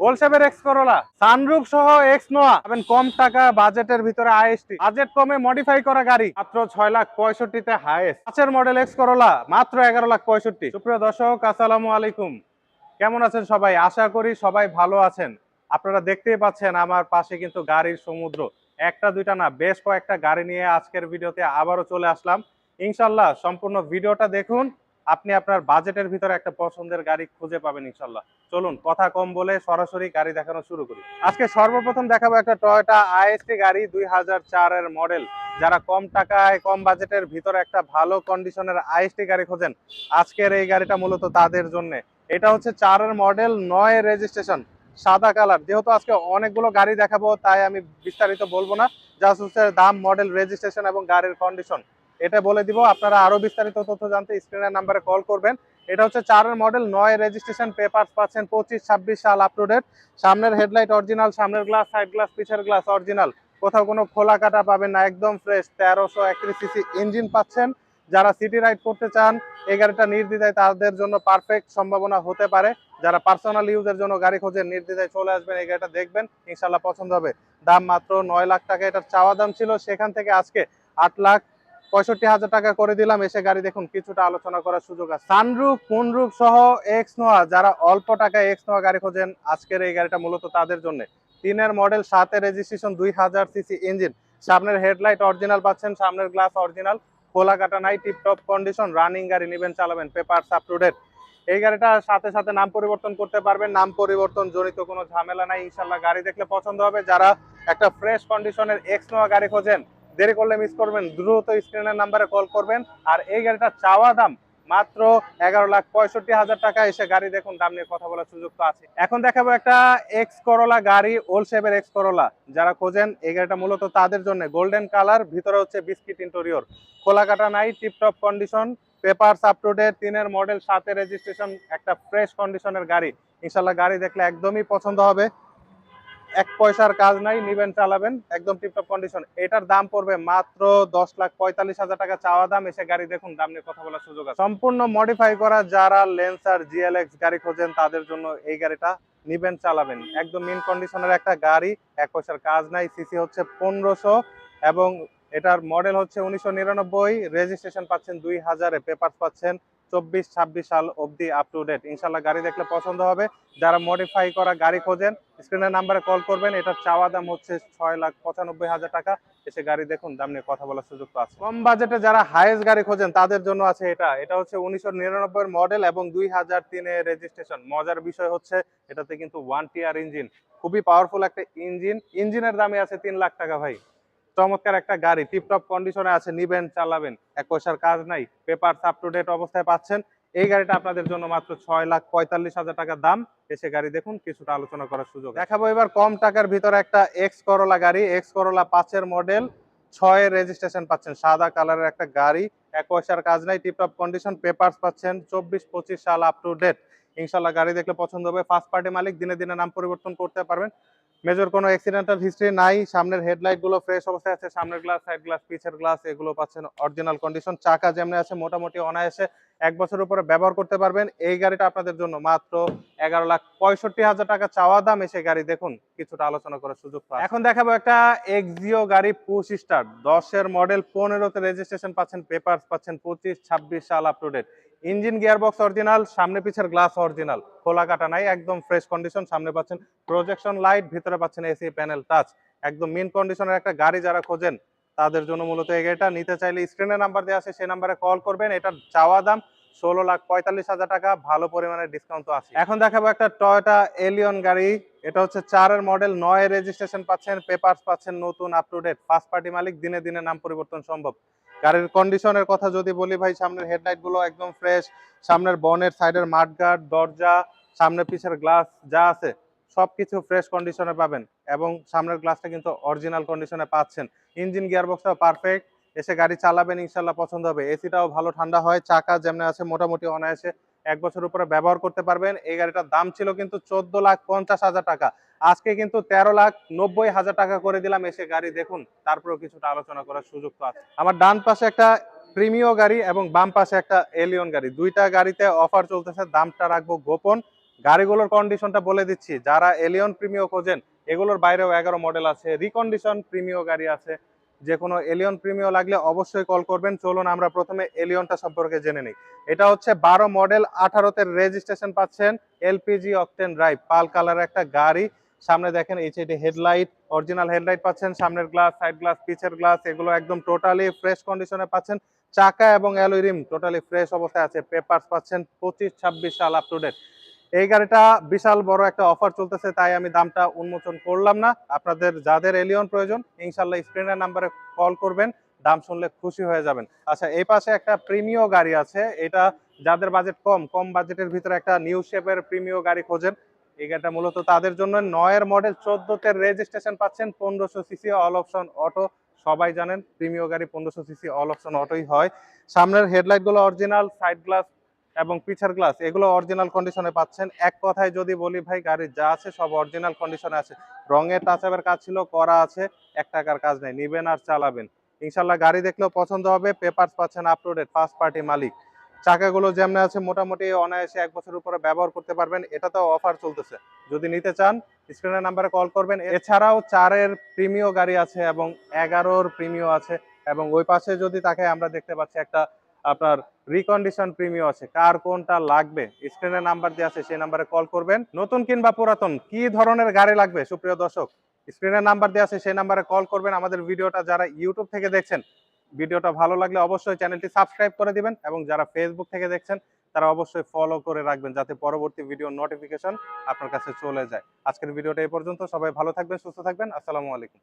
গোলসেপের X Corolla sunroof সহ X Noah পাবেন কম টাকা বাজেটের ভিতরে আইএসটি বাজেট কমে মডিফাই করা গাড়ি, মাত্র ছয় লাখ পঁয়ষট্টিতে হাইয়েস্ট পাঁচের মডেল এক্স করোলা মাত্র এগারো লাখ পঁয়ষট্টি। সুপ্রিয় দর্শক, আসসালামু আলাইকুম। কেমন আছেন সবাই? আশা করি সবাই ভালো আছেন। আপনারা দেখতেই পাচ্ছেন আমার পাশে কিন্তু গাড়ির সমুদ্র। একটা, দুইটা না, বেশ কয়েকটা গাড়ি নিয়ে আজকের ভিডিওতে আবারও চলে আসলাম। ইনশাল্লাহ সম্পূর্ণ ভিডিওটা দেখুন। আপনি আপনার বাজেটের ভিতরে একটা পছন্দের গাড়ি খুঁজে পাবেন ইনশাল্লাহ। চলুন, কথা কম বলে সরাসরি গাড়ি দেখানো শুরু করি। আজকে সর্বপ্রথম দেখাবো একটা টয়োটা আইএসটি গাড়ি দুই চারের মডেল যারা কম টাকায়, কম বাজেটের ভিতরে একটা ভালো কন্ডিশনের আইএসটি গাড়ি খোঁজেন, আজকের এই গাড়িটা মূলত তাদের জন্য। এটা হচ্ছে চারের মডেল নয় রেজিস্ট্রেশন সাদা কালার যেহেতু আজকে অনেকগুলো গাড়ি দেখাবো, তাই আমি বিস্তারিত বলব না। জাস্ট হচ্ছে দাম মডেল রেজিস্ট্রেশন এবং গাড়ির কন্ডিশন এটা বলে দিব, আপনারা আরও বিস্তারিত তথ্য জানতে স্ক্রিনের নাম্বারে কল করবেন। এটা হচ্ছে চারের মডেল নয় রেজিস্ট্রেশন পেপারস পাচ্ছেন পঁচিশ, ছাব্বিশ সাল আপ সামনের হেডলাইট অরিজিনাল সামনের গ্লাস সাইড গ্লাস পিছের গ্লাস অরিজিনাল কোথাও কোনো খোলা কাটা পাবেন না, একদম ফ্রেশ তেরোশো একত্রিশ সিসি ইঞ্জিন পাচ্ছেন। যারা সিটি রাইড করতে চান, এই গাড়িটা নির্দ্বিধায় তাদের জন্য পারফেক্ট সম্ভাবনা হতে পারে। যারা পার্সোনাল ইউজের জন্য গাড়ি খোঁজেন, নির্দ্বিধায় চলে আসবেন, এই গাড়িটা দেখবেন ইনশাল্লাহ পছন্দ হবে। দাম মাত্র নয় লাখ টাকা, এটার চাওয়া দাম ছিল সেখান থেকে আজকে আট লাখ পঁয়ষট্টি হাজার টাকা করে দিলাম। এসে গাড়ি দেখুন, কিছুটা আলোচনা করার সুযোগ আছে। সানরুফ মুনরুফ সহ এক্স নোয়া, যারা অল্প টাকায় এক্স নোয়া গাড়ি খোঁজেন, আজকের এই গাড়িটা মূলত তাদের জন্য। তিনের মডেল, সাতের রেজিস্ট্রেশন দুই হাজার সিসি ইঞ্জিন। সামনের হেডলাইট অরিজিনাল পাচ্ছেন, সামনের গ্লাস অরিজিনাল। খোলা কাটা নাই, টিপটপ কন্ডিশন রানিং গাড়ি নেবেন, চালাবেন পেপার আপ টু এই গাড়িটার সাথে সাথে নাম পরিবর্তন করতে পারবেন। নাম পরিবর্তন জড়িত কোনো ঝামেলা নাই ইনশাল্লাহ গাড়ি দেখলে পছন্দ হবে। যারা একটা ফ্রেশ কন্ডিশনের এক্স নোয়া গাড়ি খোঁজেন দেরি করলে মিস করবেন, দ্রুত স্ক্রিনের নাম্বারে কল করবেন। আর এই গাড়িটা চাওয়া দাম মাত্র এগারো লাখ পঁয়ষট্টি হাজার টাকা। এসে গাড়ি দেখুন, দাম নিয়ে কথা বলার সুযোগ তো আছে। এখন দেখাবো একটা এক্স করোলা গাড়ি ওল শেপের এক্স করোলা যারা খোঁজেন, এই গাড়িটা মূলত তাদের জন্য। গোল্ডেন কালার ভিতরে হচ্ছে বিস্কিট ইন্টেরিয়র খোলা কাটা নাই tiptop condition papers up to date তিনের মডেল সাথে রেজিস্ট্রেশন একটা ফ্রেশ কন্ডিশনের গাড়ি। ইনশাল্লাহ গাড়ি দেখলে একদমই পছন্দ হবে। এক পয়সার কাজ নাই, নিবেন, চালাবেন, একদম টিপটপ কন্ডিশন এটার দাম পড়বে মাত্র দশ লাখ পঁয়তাল্লিশ হাজার টাকা চাওয়া দাম, এসে গাড়ি দেখুন, দাম নিয়ে কথা বলার সুযোগ আছে। সম্পূর্ণ মডিফাই করা যারা লেন্সার জিএলএক্স গাড়ি খোঁজেন, তাদের জন্য এই গাড়িটা নিবেন, চালাবেন। একদম মিন কন্ডিশনের একটা গাড়ি, এক পয়সার কাজ নাই সিসি হচ্ছে পনেরোশো এবং এটার মডেল হচ্ছে উনিশশো নিরানব্বই রেজিস্ট্রেশন পাচ্ছেন দুই হাজারে পেপার পাচ্ছেন চব্বিশ ছাব্বিশ সাল অবধি আপ টু ডেট ইনশাল্লাহ গাড়ি দেখলে পছন্দ হবে। যারা মডিফাই করা গাড়ি খোঁজেন স্ক্রিনের নাম্বারে কল করবেন। এটার চাওয়া দাম হচ্ছে ছয় লাখ পঁচানব্বই হাজার টাকা। এসে গাড়ি দেখুন, দাম নিয়ে কথা বলার সুযোগ তো আছে। কম বাজেটে যারা হাইয়েস্ট গাড়ি খোঁজেন, তাদের জন্য আছে এটা। এটা হচ্ছে উনিশশো নিরানব্বই মডেল এবং দুই হাজার তিনে রেজিস্ট্রেশন মজার বিষয় হচ্ছে, এটাতে কিন্তু ওয়ান টিয়ার ইঞ্জিন খুবই পাওয়ারফুল একটা ইঞ্জিন ইঞ্জিনের দামে আছে তিন লাখ টাকা ভাই। চমৎকার একটা গাড়ি টিপটপ কন্ডিশনে আছে, নিবেন, চালাবেন এক পয়সার কাজ নাই পেপার আপ টু ডেট অবস্থায় পাচ্ছেন। এই গাড়িটা আপনাদের জন্য মাত্র ছয় লাখ পঁয়তাল্লিশ হাজার টাকা দাম। এসে গাড়ি দেখুন, কিছুটা আলোচনা করার সুযোগ দেখাবো এবার কম টাকার ভিতরে একটা এক্স করোলা গাড়ি এক্স করোলা পাঁচের মডেল ছয় রেজিস্ট্রেশন পাচ্ছেন, সাদা কালারের একটা গাড়ি এক পয়সার কাজ নাই টিপটপ কন্ডিশন পেপারস পাচ্ছেন, চব্বিশ পঁচিশ সাল আপ টু ডেট ইনশাল্লাহ গাড়ি দেখলে পছন্দ হবে ফার্স্ট পার্টি মালিক, দিনে দিনে নাম পরিবর্তন করতে পারবেন। মেজর কোনো অ্যাক্সিডেন্টাল হিস্ট্রি নাই, সামনের হেডলাইটগুলো ফ্রেশ অবস্থায় আছে, সামনের গ্লাস সাইড গ্লাস পিছের গ্লাস এগুলো পাচ্ছেন অরিজিনাল কন্ডিশন চাকা যেমনি আছে, মোটামুটি অনায়াসে এক বছর উপরে ব্যবহার করতে পারবেন। এই গাড়িটা আপনাদের জন্য মাত্র এগারো লাখ পঁয়ষট্টি হাজার টাকা চাওয়া দাম এসে গাড়ি দেখুন, কিছুটা আলোচনা করার সুযোগ পাচ্ছেন। এখন দেখাবো একটা এক্সিও গাড়ি পুশ স্টার দশের মডেল পনেরোতে রেজিস্ট্রেশন পাচ্ছেন পেপার পাচ্ছেন, পঁচিশ, ছাব্বিশ সাল up to date engine gear box original সামনে পিছের গ্লাস অরিজিনাল খোলা কাটা নাই, একদম ফ্রেশ কন্ডিশন সামনে পাচ্ছেন প্রজেকশন লাইট ভিতরে পাচ্ছেন এসি প্যানেল টাচ একদম মিন কন্ডিশনের একটা গাড়ি যারা খোঁজেন তাদের জন্য মূলত এই নিতে চাইলে স্ক্রিনে নাম্বার দেওয়া আছে সেই নাম্বারে কল করবেন। এটার চাওয়া দাম ষোলো লাখ পঁয়তাল্লিশ হাজার টাকা। ভালো পরিমাণের ডিসকাউন্ট তো আছে এখন দেখাবো একটা টয়োটা এলিয়ন গাড়ি। এটা হচ্ছে চারের মডেল নয় রেজিস্ট্রেশন পাচ্ছেন পেপারস পাচ্ছেন, নতুন up to date first party মালিক, দিনে দিনে নাম পরিবর্তন সম্ভব। গাড়ির কন্ডিশনের কথা যদি বলি ভাই, সামনের হেডলাইটগুলো একদম ফ্রেশ সামনের বনের সাইডের মাঠগার্ড দরজা, সামনে পিছের গ্লাস যা আছে সবকিছু ফ্রেশ কন্ডিশনে পাবেন এবং সামনের গ্লাসটা কিন্তু অরিজিনাল কন্ডিশনে পাচ্ছেন। ইঞ্জিন গিয়ারবক্সটাও পারফেক্ট এসে গাড়ি চালাবেন ইনশাল্লাহ পছন্দ হবে। এসিটাও ভালো ঠান্ডা হয়, চাকা যেমন আছে মোটামুটি অনায়াসে এক বছর উপরে ব্যবহার করতে পারবেন। এই গাড়িটার দাম ছিল কিন্তু চোদ্দ লাখ পঞ্চাশ হাজার টাকা। আজকে কিন্তু তেরো লাখ নব্বই হাজার টাকা করে দিলাম। এসে গাড়ি দেখুন, তারপরেও কিছুটা আলোচনা করার সুযোগ তো আছে। আমার ডান পাশে একটা প্রিমিয় গাড়ি এবং বাম পাশে একটা এলিয়ন গাড়ি। দুইটা গাড়িতে অফার চলতেছে, দামটা রাখব গোপন। গাড়িগুলোর কন্ডিশনটা বলে দিচ্ছি, যারা এলিয়ন প্রিমিও খোঁজেন, এগুলোর বাইরেও এগারো মডেল আছে রিকন্ডিশন প্রিমিও গাড়ি আছে, যে কোনো এলিয়ন প্রিমিও লাগলে অবশ্যই কল করবেন। চলুন আমরা প্রথমে এলিয়নটা সম্পর্কে জেনে নিই। এটা হচ্ছে বারো মডেল আঠারোতে রেজিস্ট্রেশন পাচ্ছেন LPG octane drive pearl colour একটা গাড়ি। সামনে দেখেন এইচআইডি হেডলাইট অরিজিনাল হেডলাইট পাচ্ছেন, সামনের গ্লাস সাইড গ্লাস পিছের গ্লাস এগুলো একদম টোটালি ফ্রেশ কন্ডিশনে পাচ্ছেন। চাকা এবং অ্যালয় রিম টোটালি ফ্রেশ অবস্থায় আছে পেপারস পাচ্ছেন, পঁচিশ, ছাব্বিশ সাল আপ টু ডেট এই গাড়িটা বিশাল বড় একটা অফার চলতেছে, তাই আমি দামটা উন্মোচন করলাম না। আপনাদের যাদের এলিয়ন প্রয়োজন ইনশাল্লাহ স্ক্রিনের নাম্বারে কল করবেন, দাম শুনলে খুশি হয়ে যাবেন। আচ্ছা এই পাশে একটা প্রিমিয় গাড়ি আছে, এটা যাদের বাজেট কম কম বাজেটের ভিতরে একটা নিউ শেপের প্রিমিয় গাড়ি খোঁজেন। এই গাড়িটা মূলত তাদের জন্য, নয়ের মডেল চোদ্দতে রেজিস্ট্রেশন পাচ্ছেন, পনেরোশো সিসি অল অপশন অটো সবাই জানেন প্রিমিয় গাড়ি পনেরোশো সিসি অল অপশন অটোই হয়। সামনের হেডলাইটগুলো অরিজিনাল সাইড গ্লাস এবং পিছার গ্লাস এগুলো অরিজিনাল কন্ডিশনে পাচ্ছেন। এক কথায় যদি বলি ভাই গাড়ির যা আছে সব অরিজিনাল কন্ডিশনে আছে। রঙের টাচ আপের কাজ ছিল, করা আছে, এক টাকার কাজ নেই। নিবেন আর চালাবেন। ইনশাল্লাহ গাড়ি দেখলেও পছন্দ হবে পেপারস পাচ্ছেন আপলোডেড ফার্স্ট পার্টি মালিক। চাকাগুলো যেমন আছে, মোটামুটি অনায়াসে এক বছর উপরে ব্যবহার করতে পারবেন। এটাতেও অফার চলতেছে। যদি নিতে চান স্ক্রিনের নাম্বারে কল করবেন। এছাড়াও চারের প্রিমিয় গাড়ি আছে এবং এগারোর প্রিমিয় আছে। এবং ওই পাশে যদি তাকে আমরা দেখতে পাচ্ছি, একটা আপনার রিকন্ডিশন প্রিমিয় আছে। কার কোনটা লাগবে? স্ক্রিনের নাম্বার দেওয়া আছে, সেই নাম্বারে কল করবেন। নতুন কিংবা পুরাতন, কি ধরনের গাড়ি লাগবে? সুপ্রিয় দর্শক স্ক্রিনের নাম্বার দেওয়া আছে, সেই নাম্বারে কল করবেন। আমাদের ভিডিওটা যারা ইউটিউব থেকে দেখছেন, ভিডিওটা ভালো লাগলে অবশ্যই চ্যানেলটি সাবস্ক্রাইব করে দিবেন এবং যারা ফেসবুক থেকে দেখছেন, তারা অবশ্যই ফলো করে রাখবেন যাতে পরবর্তী ভিডিও নোটিফিকেশন আপনার কাছে চলে যায়। আজকের ভিডিওটা এই পর্যন্ত। সবাই ভালো থাকবেন, সুস্থ থাকবেন। আসসালামু আলাইকুম।